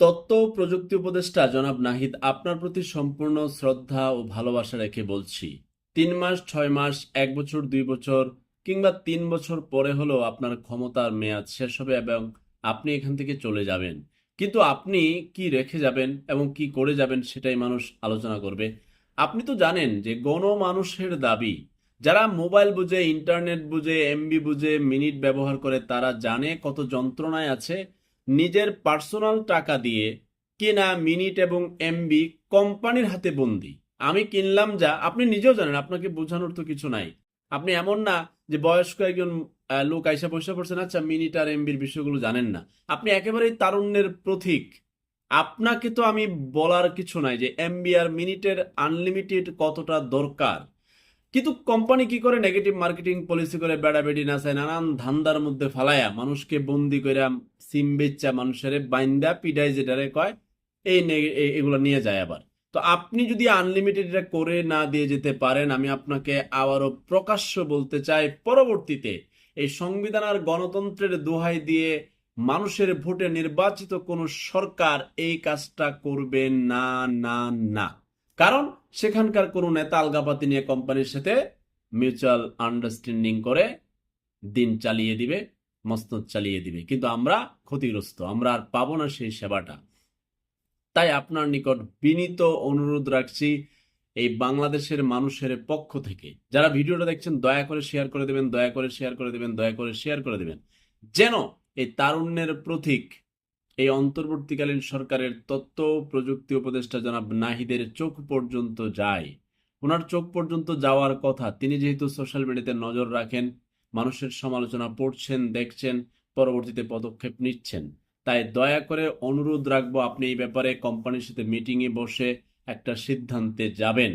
ও প্রযুক্তি উপদেষ্টা জনাব নাহিদ, আপনার প্রতি সম্পূর্ণ শ্রদ্ধা ও ভালোবাসা রেখে বলছি। তিন মাস, ছয় মাস, এক বছর, দুই বছর, কিংবা তিন বছর পরে হলেও আপনার ক্ষমতার মেয়াদ শেষ হবে এবং আপনি এখান থেকে চলে যাবেন। কিন্তু আপনি কি রেখে যাবেন এবং কি করে যাবেন সেটাই মানুষ আলোচনা করবে। আপনি তো জানেন যে গণমানুষের দাবি, যারা মোবাইল বুঝে, ইন্টারনেট বুঝে, এমবি বুঝে, মিনিট ব্যবহার করে, তারা জানে কত যন্ত্রণায় আছে নিজের পার্সোনাল টাকা দিয়ে কেনা মিনিট এবং এমবি কোম্পানির হাতে বন্দি। আমি কিনলাম যা, আপনি নিজেও জানেন, আপনাকে বোঝানোর তো কিছু নাই। আপনি এমন না যে বয়স্ক একজন লোক আইসা পয়সা পড়ছেন আচ্ছা মিনিট আর এমবির বিষয়গুলো জানেন না। আপনি একেবারেই তারুণ্যের প্রতীক। আপনাকে তো আমি বলার কিছু নাই যে এমবি আর মিনিটের আনলিমিটেড কতটা দরকার। কিন্তু কোম্পানি কি করে নেগেটিভ মার্কেটিং পলিসি করে বেড়াবেড়ি নাচায় নানান ধান্দার মধ্যে ফালায়া মানুষকে বন্দি করে সিম বেচা মানুষের বাইন্দা পিডাই যেটারে কয়, এই এগুলো নিয়ে যায় আবার। তো আপনি যদি আনলিমিটেড এটা করে না দিয়ে যেতে পারেন, আমি আপনাকে আবারও প্রকাশ্য বলতে চাই, পরবর্তীতে এই সংবিধান আর গণতন্ত্রের দোহাই দিয়ে মানুষের ভোটে নির্বাচিত কোনো সরকার এই কাজটা করবে না না না। কারণ সেখানকার কোনো নেতা আলগাপাতি নিয়ে কোম্পানির সাথে মিউচুয়াল আন্ডারস্ট্যান্ডিং করে দিন চালিয়ে দিবে, মসনদ চালিয়ে দিবে। কিন্তু আমরা ক্ষতিগ্রস্ত, আমরা আর পাবো না সেই সেবাটা। তাই আপনার নিকট বিনীত অনুরোধ রাখছি এই বাংলাদেশের মানুষের পক্ষ থেকে। যারা ভিডিওটা দেখছেন, দয়া করে শেয়ার করে দেবেন, দয়া করে শেয়ার করে দেবেন, দয়া করে শেয়ার করে দেবেন। যেন এই তারুণ্যের প্রতীক এই অন্তর্বর্তীকালীন সরকারের ও প্রযুক্তি উপদেষ্টা জনাব নাহিদের চোখ পর্যন্ত যায়। ওনার চোখ পর্যন্ত যাওয়ার কথা তিনি যেহেতু সোশ্যাল মিডিয়াতে নজর রাখেন, মানুষের সমালোচনা পড়ছেন, দেখছেন, পরবর্তীতে পদক্ষেপ নিচ্ছেন। তাই দয়া করে অনুরোধ রাখব আপনি এই ব্যাপারে কোম্পানির সাথে মিটিংয়ে বসে একটা সিদ্ধান্তে যাবেন।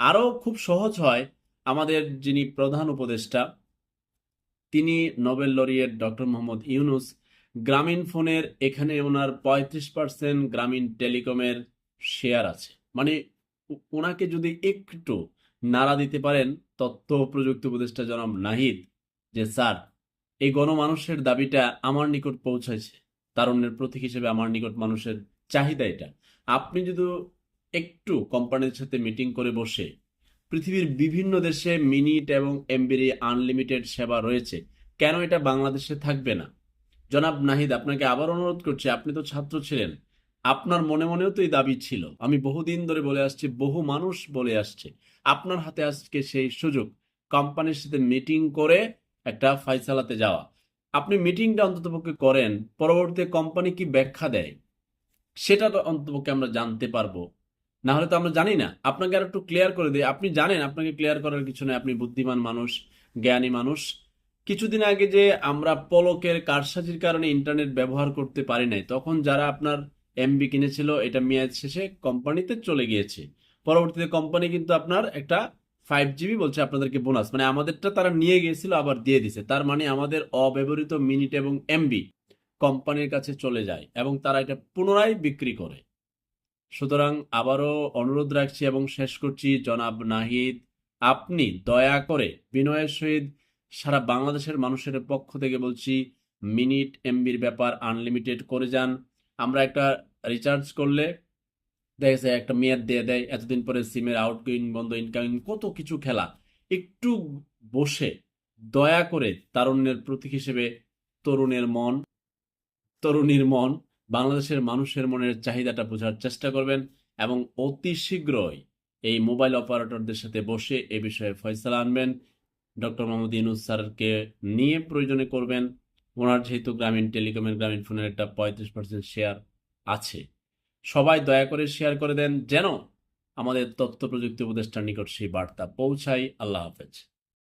আরও খুব সহজ হয়, আমাদের যিনি প্রধান উপদেষ্টা, তিনি Nobel laureate doctor Muhammad Yunus Grameen ফোনের এখানে ওনার পঁয়ত্রিশ পার্সেন্ট গ্রামীণ টেলিকমের শেয়ার আছে। মানে ওনাকে যদি একটু নাড়া দিতে পারেন, তথ্য প্রযুক্তি উপদেষ্টা জনাব নাহিদ, যে স্যার, এই গণমানুষের দাবিটা আমার নিকট পৌঁছাইছে। তারুণ্যের প্রতীক হিসেবে আমার নিকট মানুষের চাহিদা এটা। আপনি যদি একটু কোম্পানির সাথে মিটিং করে বসে পৃথিবীর বিভিন্ন দেশে মিনিট এবং এমবির আনলিমিটেড সেবা রয়েছে, কেন এটা বাংলাদেশে থাকবে না? জনাব নাহিদ, আপনাকে আবার অনুরোধ করছি, আপনি তো ছাত্র ছিলেন। আপনার মনে মনেও তো এই দাবি ছিল। আমি বহুদিন ধরে বলে আসছি, বহু মানুষ বলে আসছে। আপনার হাতে আজকে সেই সুযোগ। কোম্পানির সাথে মিটিং করে একটা ফাইসালাতে যাওয়া। আপনি মিটিংটা অন্ততপক্ষে করেন, পরবর্তীতে কোম্পানি কি ব্যাখ্যা দেয়? সেটা তো অন্ততপক্ষে আমরা জানতে পারব। না হলে তো আমরা জানি না। আপনাকে আর একটু ক্লিয়ার করে দিই। আপনি জানেন, আপনাকে ক্লিয়ার করার কিছু নেই। আপনি বুদ্ধিমান মানুষ, জ্ঞানী মানুষ। কিছুদিন আগে যে আমরা পলকের কারসাজির কারণে ইন্টারনেট ব্যবহার করতে পারি নাই, তখন যারা আপনার এমবি কিনেছিল, এটা মেয়াদ শেষে কোম্পানিতে চলে গিয়েছে। পরবর্তীতে কোম্পানি কিন্তু আপনার একটা ফাইভ জিবি বলছে আপনাদেরকে বোনাস মানে আমাদেরটা তারা নিয়ে গিয়েছিল, আবার দিয়ে দিছে। তার মানে আমাদের অব্যবহৃত মিনিট এবং এমবি কোম্পানির কাছে চলে যায় এবং তারা এটা পুনরায় বিক্রি করে। সুতরাং আবারও অনুরোধ রাখছি এবং শেষ করছি, জনাব নাহিদ, আপনি দয়া করে বিনয়ের সহিত সারা বাংলাদেশের মানুষের পক্ষ থেকে বলছি, মিনিট এমবির ব্যাপার আনলিমিটেড করে যান। আমরা একটা রিচার্জ করলে, দেখা যায় একটা মেয়াদ দিয়ে দেয়, এতদিন পরে সিমের আউটগোয়িং বন্ধ ইনকামিং কত কিছু খেলা। একটু বসে দয়া করে তারুণ্যের প্রতীক হিসেবে তরুণের মন, তরুণীর মন, বাংলাদেশের মানুষের মনের চাহিদাটা বোঝার চেষ্টা করবেন এবং অতি শীঘ্রই এই মোবাইল অপারেটরদের সাথে বসে এ বিষয়ে ফয়সলা আনবেন। ডক্টর মোহাম্মদ ইউনুস স্যারকে নিয়ে প্রয়োজনে করবেন। ওনার যেহেতু গ্রামীণ টেলিকমের গ্রামীণ ফোনের একটা পঁয়ত্রিশ পার্সেন্ট শেয়ার আছে। সবাই দয়া করে শেয়ার করে দেন যেন আমাদের তথ্য প্রযুক্তি উপদেষ্টার নিকট সেই বার্তা পৌঁছায়। আল্লাহ হাফেজ।